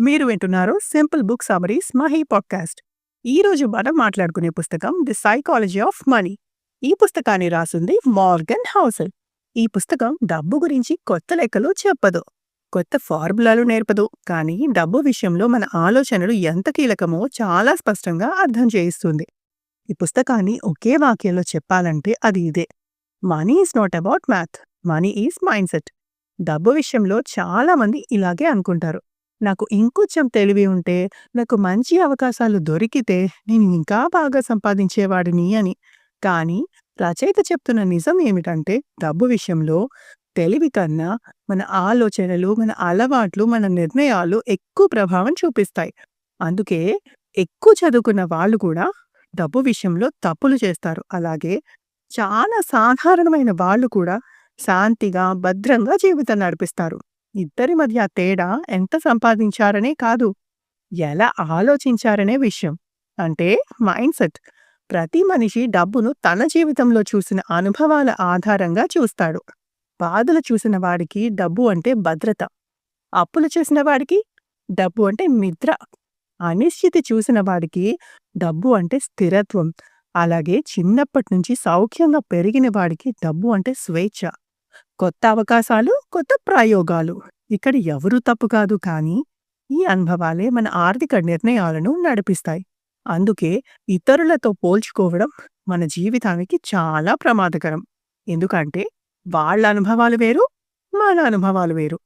మీరు వింటున్నారు simple book summaries Mahi podcast. ఈ రోజు మనం మాట్లాడుకునే పుస్తకం ది సైకాలజీ ఆఫ్ మనీ. ఈ పుస్తకాన్ని రాసింది మార్గన్ హౌసెల్. ఈ పుస్తకం డబ్బు గురించి కొత్త లెక్కలు చెప్పదు. కొత్త ఫార్ములాలు నేర్పదు. కానీ డబ్బు విషయంలో మన ఆలోచనలు ఎంత కీలకమో చాలా స్పష్టంగా అర్థం చేయిస్తుంది. ఈ పుస్తకాన్ని ఒకే వాక్యంలో చెప్పాలంటే అది ఇదే. Money is not about math. Money is mindset. డబ్బు విషయంలో చాలా మంది ఇలాగే అనుకుంటారు. నాకు ఇంకొంచెం తెలివి ఉంటే నాకు మంచి అవకాశాలు దొరికితే నేను ఇంకా బాగా సంపాదించేవాడిని అని. కానీ రచయిత చెప్తున్న నిజం ఏమిటంటే డబ్బు విషయంలో తెలివి కన్నా మన ఆలోచనలు మన అలవాట్లు మన నిర్ణయాలు ఎక్కువ ప్రభావం చూపిస్తాయి. అందుకే ఎక్కువ చదువుకున్న వాళ్ళు కూడా డబ్బు విషయంలో తప్పులు చేస్తారు. అలాగే చాలా సాధారణమైన వాళ్ళు కూడా శాంతిగా భద్రంగా జీవితం నడిపిస్తారు. ఇద్దరి మధ్య తేడా ఎంత సంపాదించారనే కాదు. ఎలా ఆలోచించారనే విషయం. అంటే మైండ్ సెట్. ప్రతి మనిషి డబ్బును తన జీవితంలో చూసిన అనుభవాల ఆధారంగా చూస్తాడు. బాధలు చూసిన వాడికి డబ్బు అంటే భద్రత. అప్పులు చేసిన వాడికి డబ్బు అంటే నిద్ర అనిశ్చితి చూసిన వాడికి డబ్బు అంటే స్థిరత్వం. అలాగే చిన్నప్పటి నుంచి సౌఖ్యంగా పెరిగిన వాడికి డబ్బు అంటే స్వేచ్ఛ. కొత్త అవకాశాలు కొత్త ప్రయోగాలు. ఇక్కడ ఎవరు తప్పు కాదు కానీ ఈ అనుభవాలే మన ఆర్థిక నిర్ణయాలను నడిపిస్తాయి. అందుకే ఇతరులతో పోల్చుకోవడం మన జీవితానికి చాలా ప్రమాదకరం. ఎందుకంటే వాళ్ళ అనుభవాలు వేరు మన అనుభవాలు వేరు.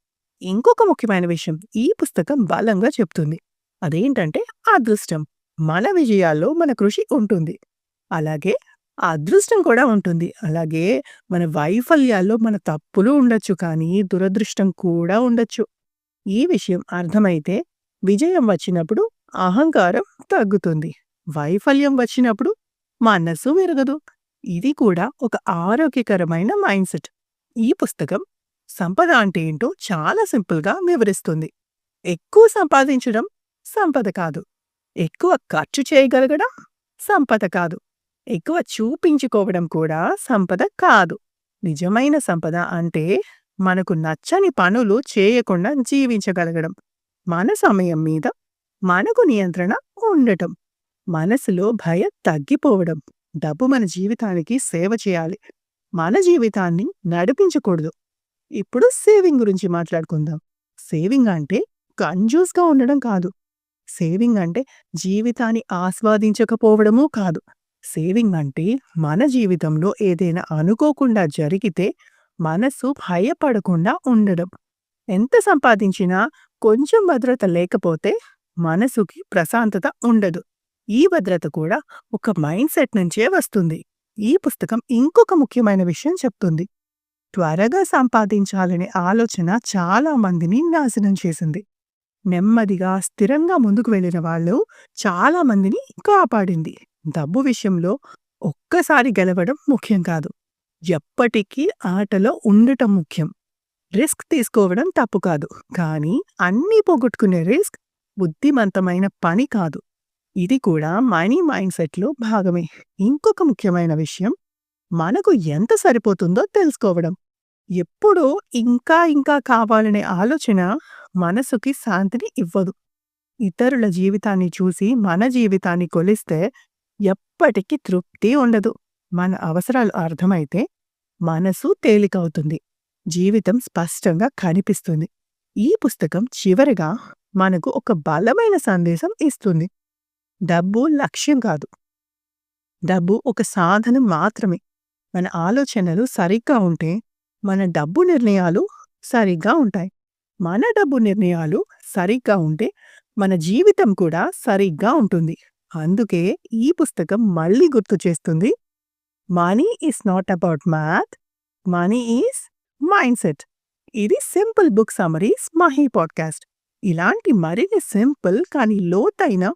ఇంకొక ముఖ్యమైన విషయం ఈ పుస్తకం బలంగా చెప్తుంది. అదేంటంటే అదృష్టం మన విజయాల్లో మన కృషి ఉంటుంది. అలాగే ఆ అదృష్టం కూడా ఉంటుంది. అలాగే మన వైఫల్యాల్లో మన తప్పులు ఉండొచ్చు కానీ దురదృష్టం కూడా ఉండొచ్చు. ఈ విషయం అర్థమైతే విజయం వచ్చినప్పుడు అహంకారం తగ్గుతుంది. వైఫల్యం వచ్చినప్పుడు మనసు విరగదు. ఇది కూడా ఒక ఆరోగ్యకరమైన మైండ్ సెట్. ఈ పుస్తకం సంపద అంటే ఏంటో చాలా సింపుల్గా వివరిస్తుంది. ఎక్కువ సంపాదించడం సంపద కాదు. ఎక్కువ ఖర్చు చేయగలగడం సంపద కాదు. ఎక్కువ చూపించుకోవడం కూడా సంపద కాదు. నిజమైన సంపద అంటే మనకు నచ్చని పనులు చేయకుండా జీవించగలగడం. మన సమయం మీద మనకు నియంత్రణ ఉండటం. మనసులో భయం తగ్గిపోవడం. డబ్బు మన జీవితానికి సేవ చేయాలి. మన జీవితాన్ని నడిపించకూడదు. ఇప్పుడు సేవింగ్ గురించి మాట్లాడుకుందాం. సేవింగ్ అంటే కంజూస్గా ఉండడం కాదు. సేవింగ్ అంటే జీవితాన్ని ఆస్వాదించకపోవడమూ కాదు. సేవింగ్ అంటే మన జీవితంలో ఏదైనా అనుకోకుండా జరిగితే మనసు భయపడకుండా ఉండడం. ఎంత సంపాదించినా కొంచెం భద్రత లేకపోతే మనసుకి ప్రశాంతత ఉండదు. ఈ భద్రత కూడా ఒక మైండ్ సెట్ నుంచే వస్తుంది. ఈ పుస్తకం ఇంకొక ముఖ్యమైన విషయం చెప్తుంది. త్వరగా సంపాదించాలనే ఆలోచన చాలా మందిని నాశనం చేసింది. నెమ్మదిగా స్థిరంగా ముందుకు వెళ్ళిన వాళ్ళు చాలా మందిని కాపాడింది. డబ్బు విషయంలో ఒక్కసారి గెలవడం ముఖ్యం కాదు. ఎప్పటికీ ఆటలో ఉండటం ముఖ్యం. రిస్క్ తీసుకోవడం తప్పు కాదు. కానీ అన్నీ పోగొట్టుకునే రిస్క్ బుద్ధిమంతమైన పని కాదు. ఇది కూడా మనీ మైండ్ సెట్లో భాగమే. ఇంకొక ముఖ్యమైన విషయం మనకు ఎంత సరిపోతుందో తెలుసుకోవడం. ఎప్పుడూ ఇంకా ఇంకా కావాలనే ఆలోచన మనసుకి శాంతిని ఇవ్వదు. ఇతరుల జీవితాన్ని చూసి మన జీవితాన్ని కొలిస్తే ఎప్పటికీ తృప్తి ఉండదు. మన అవసరాలు అర్థమైతే మనసు తేలికవుతుంది. జీవితం స్పష్టంగా కనిపిస్తుంది. ఈ పుస్తకం చివరిగా మనకు ఒక బలమైన సందేశం ఇస్తుంది. డబ్బు లక్ష్యం కాదు. డబ్బు ఒక సాధనం మాత్రమే. మన ఆలోచనలు సరిగ్గా ఉంటే మన డబ్బు నిర్ణయాలు సరిగ్గా ఉంటాయి. మన డబ్బు నిర్ణయాలు సరిగ్గా ఉంటే మన జీవితం కూడా సరిగ్గా ఉంటుంది. అందుకే ఈ పుస్తకం మళ్ళీ గుర్తు చేస్తుంది. Money is not about math money is mindset ఇది simple book summaries Mahi podcast. ఇలాంటి మరిన్ని సింపుల్ కానీ లోతైన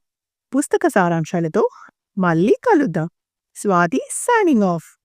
పుస్తక సారాంశాలతో మళ్ళీ కలుద్దాం. Swathi signing off.